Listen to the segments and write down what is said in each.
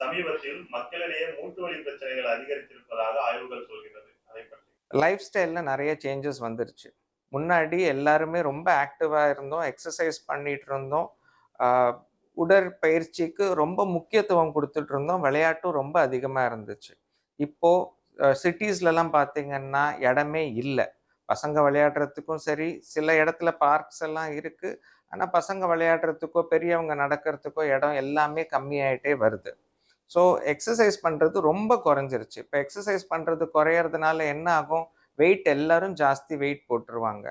சமீபத்தில் மக்களிடையே மூட்டு வலி பிரச்சனைகள் அதிகரித்திருப்பதாக ஆய்வுகள் சொல்கிறது அதை பற்றி. லைஃப் ஸ்டைலில் நிறைய சேஞ்சஸ் வந்துருச்சு. முன்னாடி எல்லாருமே ரொம்ப ஆக்டிவாக இருந்தோம் எக்ஸசைஸ் பண்ணிட்டு இருந்தோம். உடற்பயிற்சிக்கு ரொம்ப முக்கியத்துவம் கொடுத்துட்டு இருந்தோம். விளையாட்டும் ரொம்ப அதிகமாக இருந்துச்சு. இப்போது சிட்டிஸ்லலாம் பார்த்தீங்கன்னா இடமே இல்லை. பசங்க விளையாடுறதுக்கும் சரி சில இடத்துல பார்க்ஸ் எல்லாம் இருக்குது ஆனால் பசங்க விளையாடுறதுக்கோ பெரியவங்க நடக்கிறதுக்கோ இடம் எல்லாமே கம்மியாயிட்டே வருது. ஸோ எக்ஸசைஸ் பண்ணுறது ரொம்ப குறைஞ்சிருச்சு. இப்போ எக்ஸசைஸ் பண்ணுறது குறையறதுனால என்ன ஆகும்? வெயிட் எல்லாரும் ஜாஸ்தி வெயிட் போட்டுருவாங்க.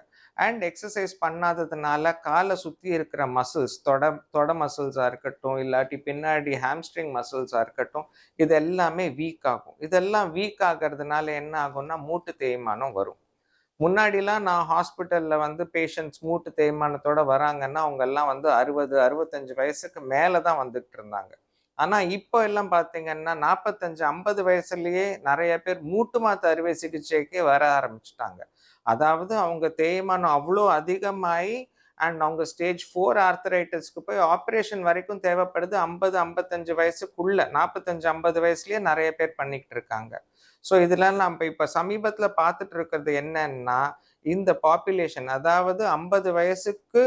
அண்ட் எக்ஸசைஸ் பண்ணாததுனால காலை சுற்றி இருக்கிற மசில்ஸ் தொட தொட மசில்ஸாக இருக்கட்டும் இல்லாட்டி பின்னாடி ஹாம்ஸ்ட்ரிங் மசில்ஸாக இருக்கட்டும் இது எல்லாமே வீக் ஆகும். இதெல்லாம் வீக் ஆகிறதுனால என்ன ஆகும்னா மூட்டு தேய்மானம் வரும். முன்னாடிலாம் நான் ஹாஸ்பிட்டலில் வந்து பேஷண்ட்ஸ் மூட்டு தேய்மானத்தோட வராங்கன்னா அவங்கெல்லாம் வந்து அறுபது அறுபத்தஞ்சு வயசுக்கு மேலே தான் வந்துட்டு இருந்தாங்க. ஆனால் இப்போ எல்லாம் பார்த்தீங்கன்னா நாற்பத்தஞ்சு ஐம்பது வயசுலேயே நிறைய பேர் மூட்டு மாத்து அறுவை சிகிச்சைக்கே வர ஆரம்பிச்சிட்டாங்க. அதாவது அவங்க தேய்மானம் அவ்வளோ அதிகமாகி அண்ட் அவங்க ஸ்டேஜ் ஃபோர் ஆர்த்தரைட்டிஸ்க்கு போய் ஆப்ரேஷன் வரைக்கும் தேவைப்படுது ஐம்பது ஐம்பத்தஞ்சு வயசுக்குள்ளே நாற்பத்தஞ்சு ஐம்பது வயசுலேயே நிறைய பேர் பண்ணிக்கிட்டு இருக்காங்க. ஸோ இதெல்லாம் நம்ம இப்போ சமீபத்தில் பார்த்துட்டு இருக்கிறது என்னன்னா இந்த பாப்புலேஷன் அதாவது ஐம்பது வயசுக்கு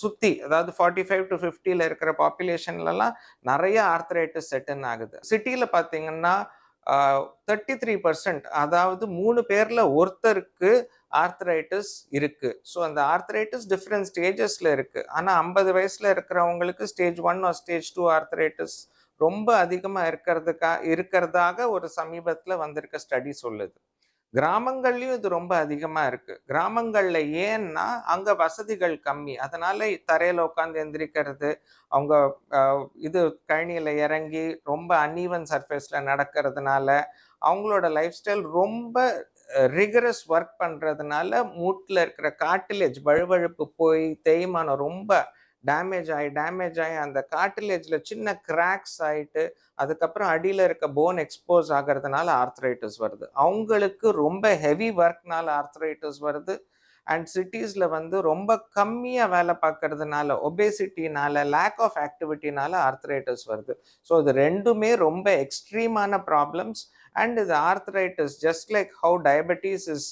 சுற்றி அதாவது ஃபார்ட்டி ஃபைவ் டு ஃபிஃப்டியில் இருக்கிற பாப்புலேஷன்லலாம் நிறைய ஆர்த்தரைட்டிஸ் செட்டன் ஆகுது. சிட்டியில் பார்த்தீங்கன்னா தேர்ட்டி த்ரீ பர்சன்ட் அதாவது மூணு பேரில் ஒருத்தருக்கு ஆர்த்தரைட்டிஸ் இருக்குது ஸோ அந்த ஆர்த்தரைட்டிஸ் டிஃப்ரெண்ட் ஸ்டேஜஸில் இருக்குது ஆனால் ஐம்பது வயசில் இருக்கிறவங்களுக்கு stage one or stage two arthritis ரொம்ப அதிகமாக இருக்கிறதுக்கா இருக்கிறதாக ஒரு சமீபத்தில் வந்திருக்க ஸ்டடி சொல்லுது. கிராமங்கள்லையும் இது ரொம்ப அதிகமாக இருக்குது கிராமங்களில் ஏன்னா அங்கே வசதிகள் கம்மி. அதனால் தரையில் உட்காந்து எந்திரிக்கிறது அவங்க இது கழனியில் இறங்கி ரொம்ப அன்ஈவன் சர்ஃபேஸில் நடக்கிறதுனால அவங்களோட லைஃப் ஸ்டைல் ரொம்ப ரிகரஸ் ஒர்க் பண்ணுறதுனால மூட்டில் இருக்கிற காட்டிலேஜ் வழுவழுப்பு போய் தேய்மானம் ரொம்ப டேமேஜ் ஆகி டேமேஜ் ஆகி அந்த கார்டிலேஜில் சின்ன கிராக்ஸ் ஆகிட்டு அதுக்கப்புறம் அடியில் இருக்க போன் எக்ஸ்போஸ் ஆகிறதுனால ஆர்த்ரைட்டிஸ் வருது. அவங்களுக்கு ரொம்ப ஹெவி ஒர்க்னால ஆர்த்ரைட்டிஸ் வருது. அண்ட் சிட்டிஸில் வந்து ரொம்ப கம்மியாக வேலை பார்க்கறதுனால ஒபேசிட்டினால லேக் ஆஃப் ஆக்டிவிட்டினால ஆர்த்ரைட்டிஸ் வருது. ஸோ இது ரெண்டுமே ரொம்ப எக்ஸ்ட்ரீமான ப்ராப்ளம்ஸ் அண்ட் இது arthritis just like how diabetes is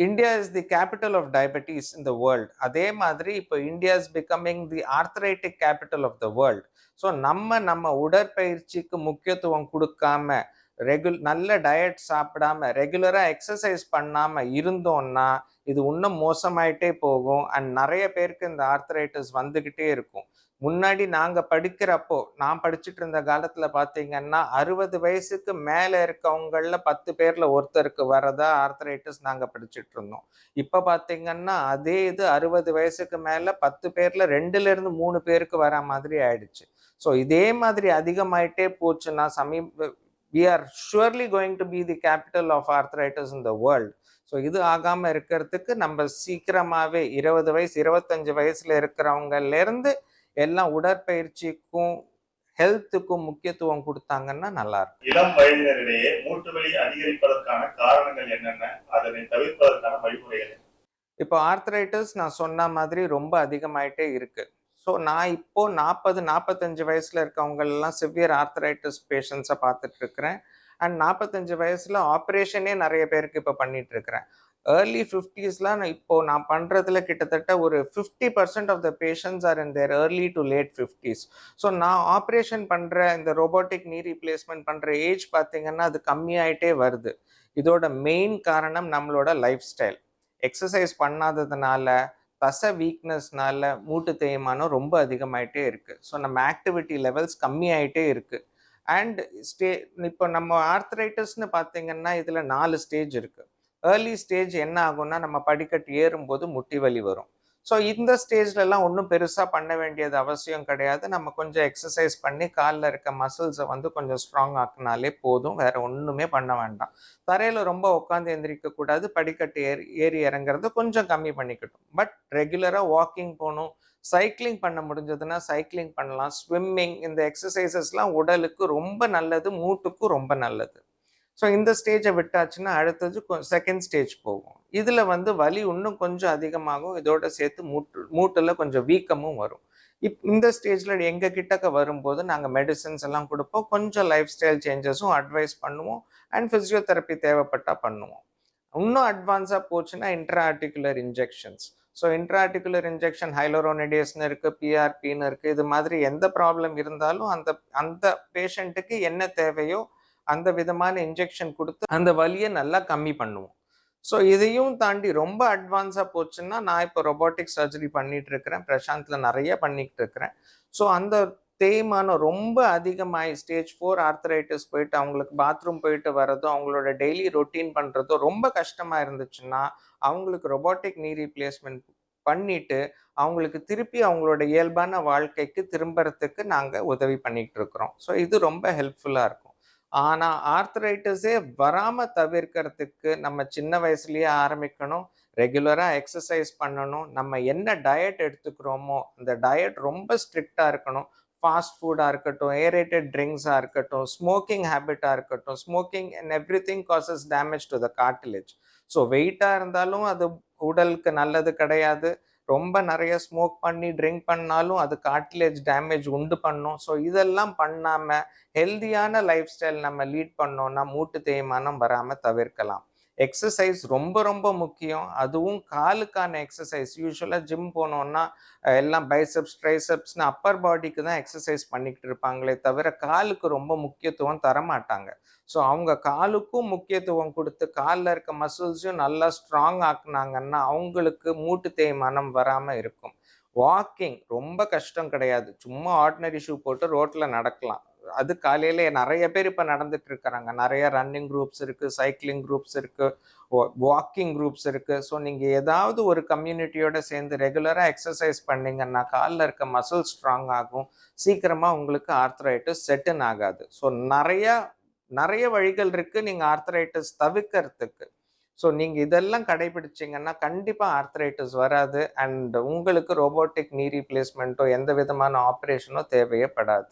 India is the capital of diabetes in the world அதே மாதிரி இப்போ India is becoming the arthritic capital of the world so நம்ம நம்ம உடற்பயிற்சிக்கு முக்கியத்துவம் கொடுக்காம ரெகுல் நல்ல டயட் சாப்பிடாம ரெகுலராக எக்ஸசைஸ் பண்ணாமல் இருந்தோம்னா இது இன்னும் மோசமாயிட்டே போகும். அண்ட் நிறைய பேருக்கு இந்த ஆர்த்தரைட்டிஸ் வந்துக்கிட்டே இருக்கும். முன்னாடி நாங்கள் படிக்கிறப்போ நான் படிச்சுட்டு இருந்த காலத்தில் பார்த்தீங்கன்னா அறுபது வயசுக்கு மேலே இருக்கவங்களில் பத்து பேரில் ஒருத்தருக்கு வரதா ஆர்த்தரைட்டிஸ் நாங்கள் படிச்சுட்டு இருந்தோம். இப்போ பார்த்தீங்கன்னா அதே இது அறுபது வயசுக்கு மேலே பத்து பேரில் ரெண்டுலேருந்து மூணு பேருக்கு வர மாதிரி ஆயிடுச்சு. ஸோ இதே மாதிரி அதிகமாயிட்டே போச்சுன்னா சமீப we are surely going to be the capital of arthritis in the world so இது ஆகாம இருக்கிறதுக்கு நம்ம சீக்கிரமாவே இருபது வயசு இருபத்தஞ்சு வயசுல இருக்கிறவங்கல இருந்து எல்லாம் உடற்பயிற்சிக்கும் ஹெல்த்துக்கும் முக்கியத்துவம் கொடுத்தாங்கன்னா நல்லா இருக்கும். இளம் வயதினரிடையே மூட்டு வலி அதிகரிப்பதற்கான காரணங்கள் என்னென்ன? அதனை தவிர்ப்பதற்கான வழிமுறைகள்? இப்போ ஆர்த்தரைட்டிஸ் நான் சொன்ன மாதிரி ரொம்ப அதிகமாயிட்டே இருக்கு. ஸோ நான் இப்போ நாற்பது நாற்பத்தஞ்சு வயசில் இருக்கவங்கெல்லாம் சிவியர் ஆர்த்தரைட்டிஸ் பேஷண்ட்ஸை பார்த்துட்டு இருக்கிறேன் அண்ட் நாற்பத்தஞ்சு வயசில் ஆப்ரேஷனே நிறைய பேருக்கு இப்போ பண்ணிட்டு இருக்கிறேன் ஏர்லி ஃபிஃப்டிஸ்லாம் நான் இப்போ நான் பண்ணுறதுல கிட்டத்தட்ட ஒரு fifty percent of the patients are in their early to late fifties so நான் ஆப்ரேஷன் பண்ணுற இந்த ரோபோட்டிக் நீ ரீப்ளேஸ்மெண்ட் பண்ணுற ஏஜ் பார்த்தீங்கன்னா அது கம்மியாயிட்டே வருது. இதோட மெயின் காரணம் நம்மளோட லைஃப் ஸ்டைல் எக்ஸசைஸ் பண்ணாததுனால பச வீக்னஸ்னால மூட்டு தேய்மானம் ரொம்ப அதிகமாயிட்டே இருக்குது ஸோ நம்ம ஆக்டிவிட்டி லெவல்ஸ் கம்மியாயிட்டே இருக்குது அண்ட் ஸ்டே இப்போ நம்ம ஆர்த்தரைட்டிஸ்னு பார்த்தீங்கன்னா இதில் நாலு ஸ்டேஜ் இருக்குது ஏர்லி ஸ்டேஜ் என்ன ஆகும்னா நம்ம படிக்கட்டு ஏறும்போது முட்டி வலி வரும். ஸோ இந்த ஸ்டேஜ்லலாம் ஒன்றும் பெருசாக பண்ண வேண்டியது அவசியம் கிடையாது. நம்ம கொஞ்சம் எக்ஸசைஸ் பண்ணி காலில் இருக்க மசில்ஸை வந்து கொஞ்சம் ஸ்ட்ராங் ஆக்குனாலே போதும். வேறு ஒன்றுமே பண்ண வேண்டாம். தரையில் ரொம்ப உட்காந்து எந்திரிக்கக்கூடாது படிக்கட்டு ஏறி ஏறி இறங்குறத கொஞ்சம் கம்மி பண்ணிக்கட்டும். பட் ரெகுலராக வாக்கிங் போகணும். சைக்கிளிங் பண்ண முடிஞ்சதுன்னா சைக்கிளிங் பண்ணலாம். ஸ்விம்மிங் இந்த எக்ஸசைசஸ்லாம் உடலுக்கு ரொம்ப நல்லது மூட்டுக்கும் ரொம்ப நல்லது. ஸோ இந்த ஸ்டேஜை விட்டாச்சுன்னா அடுத்தது செகண்ட் ஸ்டேஜ் போகும். இதில் வந்து வலி இன்னும் கொஞ்சம் அதிகமாகும் இதோட சேர்த்து மூட்டு மூட்டில் கொஞ்சம் வீக்கமும் வரும். இப் இந்த ஸ்டேஜில் எங்கள் கிட்டக்க வரும்போது நாங்கள் மெடிசின்ஸ் எல்லாம் கொடுப்போம். கொஞ்சம் லைஃப் ஸ்டைல் சேஞ்சஸும் அட்வைஸ் பண்ணுவோம். அண்ட் ஃபிசியோதெரப்பி தேவைப்பட்டா பண்ணுவோம். இன்னும் அட்வான்ஸாக போச்சுன்னா intraarticular injections so intraarticular injection ஹைலோரோனடியஸ்னு இருக்குது பிஆர்பின்னு இருக்குது இது மாதிரி எந்த ப்ராப்ளம் இருந்தாலும் அந்த அந்த பேஷண்ட்டுக்கு என்ன தேவையோ அந்த விதமான இன்ஜெக்ஷன் கொடுத்து அந்த வலியை நல்லா கம்மி பண்ணுவோம். ஸோ இதையும் தாண்டி ரொம்ப அட்வான்ஸாக போச்சுன்னா நான் இப்போ ரொபோட்டிக் சர்ஜரி பண்ணிட்டு இருக்கிறேன். பிரசாந்தில் நிறைய பண்ணிக்கிட்டு இருக்கிறேன். ஸோ அந்த தேய்மானம் ரொம்ப அதிகமாகி ஸ்டேஜ் ஃபோர் ஆர்த்தரைட்டிஸ் போயிட்டு அவங்களுக்கு பாத்ரூம் போயிட்டு வர்றதோ அவங்களோட டெய்லி ரொட்டீன் பண்ணுறதோ ரொம்ப கஷ்டமாக இருந்துச்சுன்னா அவங்களுக்கு ரொபோட்டிக் நீ ரீப்ளேஸ்மெண்ட் பண்ணிட்டு அவங்களுக்கு திருப்பி அவங்களோட இயல்பான வாழ்க்கைக்கு திரும்புறதுக்கு நாங்கள் உதவி பண்ணிகிட்டு இருக்கிறோம். ஸோ இது ரொம்ப ஹெல்ப்ஃபுல்லாக இருக்கும். ஆனால் ஆர்த்ரைட்டிஸே வராமல் தவிர்க்கிறதுக்கு நம்ம சின்ன வயசுலேயே ஆரம்பிக்கணும். ரெகுலராக எக்ஸசைஸ் பண்ணணும். நம்ம என்ன டயட் எடுத்துக்கிறோமோ அந்த டயட் ரொம்ப ஸ்ட்ரிக்டாக இருக்கணும். ஃபாஸ்ட் ஃபுட்டாக இருக்கட்டும் ஏரேட்டட் ட்ரிங்க்ஸாக இருக்கட்டும் ஸ்மோக்கிங் ஹேபிட்டாக இருக்கட்டும். Smoking and everything causes damage to the cartilage so வெயிட்டாக இருந்தாலும் அது உடலுக்கு நல்லது கிடையாது. ரொம்ப நிறைய ஸ்மோக் பண்ணி ட்ரிங்க் பண்ணாலும் அது கார்டிலேஜ் டேமேஜ் உண்டு பண்ணும். ஸோ இதெல்லாம் பண்ணாமல் ஹெல்தியான லைஃப் ஸ்டைல் நம்ம லீட் பண்ணோம்னா மூட்டு தேய்மானம் வராமல் தவிர்க்கலாம். எக்ஸசைஸ் ரொம்ப ரொம்ப முக்கியம். அதுவும் காலுக்கான எக்ஸசைஸ் யூஸ்வலாக ஜிம் போனோன்னா எல்லாம் பைசப்ஸ் ட்ரைசப்ஸ்னு அப்பர் பாடிக்கு தான் எக்ஸசைஸ் பண்ணிக்கிட்டு இருப்பாங்களே தவிர காலுக்கு ரொம்ப முக்கியத்துவம் தர மாட்டாங்க ஸோ அவங்க காலுக்கும் முக்கியத்துவம் கொடுத்து காலில் இருக்க மசில்ஸையும் நல்லா ஸ்ட்ராங் ஆக்குனாங்கன்னா அவங்களுக்கு மூட்டு தேய்மானம் வராமல் இருக்கும். வாக்கிங் ரொம்ப கஷ்டம் கிடையாது. சும்மா ஆர்டினரி ஷூ போட்டு ரோட்டில் நடக்கலாம். அது காலையிலே நிறைய பேர் இப்போ நடந்துட்டு இருக்கிறாங்க நிறைய ரன்னிங் குரூப்ஸ் இருக்கு சைக்கிளிங் குரூப்ஸ் இருக்கு வாக்கிங் குரூப்ஸ் இருக்கு. ஸோ நீங்கள் ஏதாவது ஒரு கம்யூனிட்டியோட சேர்ந்து ரெகுலராக எக்ஸசைஸ் பண்ணீங்கன்னா காலில் இருக்க மசில் ஸ்ட்ராங் ஆகும். சீக்கிரமாக உங்களுக்கு ஆர்த்ரைட்டிஸ் செட்டின் ஆகாது. ஸோ நிறையா நிறைய வழிகள் இருக்கு நீங்கள் ஆர்த்ரைட்டஸ் தவிர்க்கறதுக்கு. ஸோ நீங்கள் இதெல்லாம் கடைபிடிச்சிங்கன்னா கண்டிப்பாக ஆர்த்ரைட்டிஸ் வராது. அண்ட் உங்களுக்கு ரோபோட்டிக் நீ ரீப்ளேஸ்மெண்ட்டோ எந்த விதமான ஆப்ரேஷனோ தேவையப்படாது